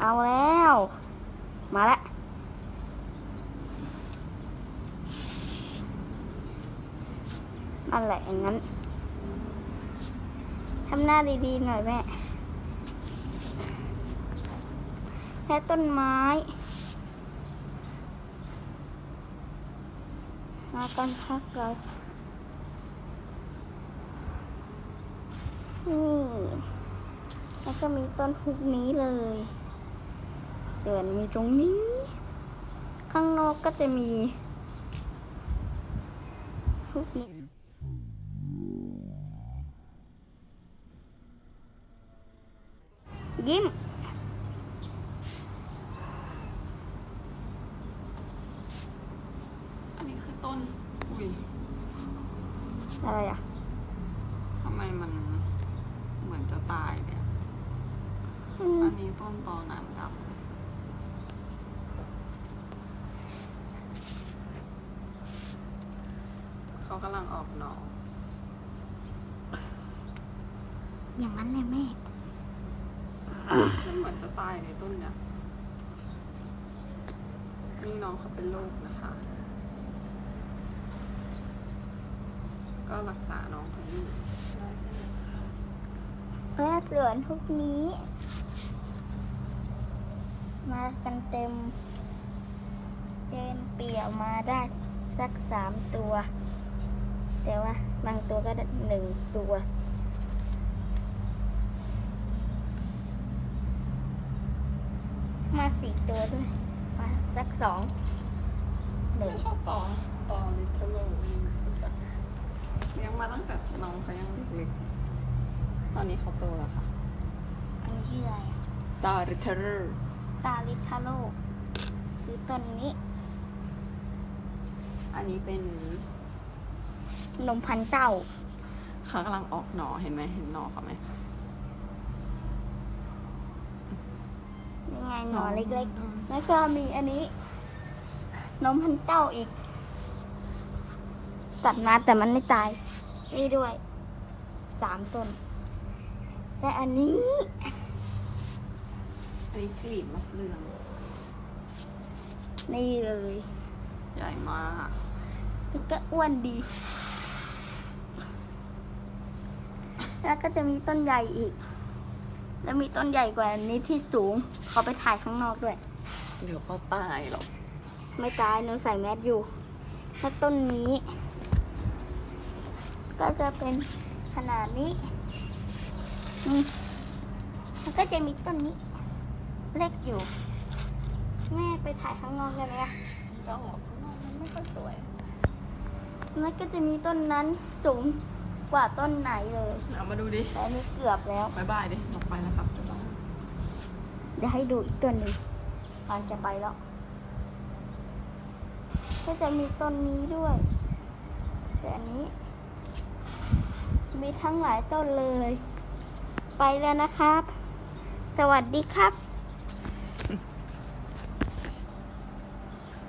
เอาแล้ว มาล้วนั่นแหละอย่างนั้นทำหน้าดีๆหน่อยแม่แค่ต้นไม้มากันพักเลยนี่ แล้วก็มีต้นฮุกนี้เลย ส่วนมีตรงนี้ ข้างนอกก็จะมีฮุกนี้ยิ้มอันนี้คือต้น อุ้ย อะไรอะ ทำไมมันเหมือนจะตายเลยอะอืมอันนี้ต้นตอน้ำดำ เขากำลังออกหน่ออย่างนั้นเลยแม่ มันเหมือนจะตายในต้นเนี้ยนี่น้องเขาเป็นโรคนะคะ ก็รักษาน้องเขาอยู่และส่วนทุกนี้ มากันเต็มเกณฑ์เปี่ยวมาได้สักสามตัว แต่ว่าบางตัวก็ได้หนึ่งตัวมาสี่ตัวด้วยมาสักสองหนึ่งไม่ชอบต่อต่อลิทเทิลโลเลี้ยงมาตั้งแต่น้องเขายังเล็กๆตอนนี้เขาโตแล้วค่ะ อันนี้ชื่ออะไรอะตาลิทเทิลตาลิทาโลคือต้นนี้ อันนี้เป็น นมพันธุ์เต้าเขากำลังออกหน่อเห็นไหมเห็นหน่อเขาไหมยังไงหนอเล็กๆ แล้วก็มีอันนี้ นมพันเต้าอีก ตัดมาแต่มันไม่ตาย นี่ด้วยสามต้น และอันนี้อันนี้กลีบมะเฟืองนี่เลย ใหญ่มากแล้วก็อ้วนดี แล้วก็จะมีต้นใหญ่อีก แล้วมีต้นใหญ่กว่านี้ที่สูง เขาไปถ่ายข้างนอกด้วย เดี๋ยวเขาตายหรอก ไม่ตายหนูใส่แมสอยู่ถ้าต้นนี้ ก็จะเป็นขนาดนี้อืมมันก็จะมีต้นนี้ เล็กอยู่ แม่ไปถ่ายข้างนอกกันไหมอะก็ออกมันไม่ค่อยสวย แล้วก็จะมีต้นนั้นสูง กว่าต้นไหนเลยเอามาดูดิแต่อันนี้เกือบแล้วบายบายดิออกไปแล้วครับบ๊ายบายเดี๋ยวให้ดูอีกต้นหนึ่งก่อนจะไปแล้วก็จะมีต้นนี้ด้วย แต่อันนี้ มีทั้งหลายต้นเลย ไปแล้วนะครับ สวัสดีครับ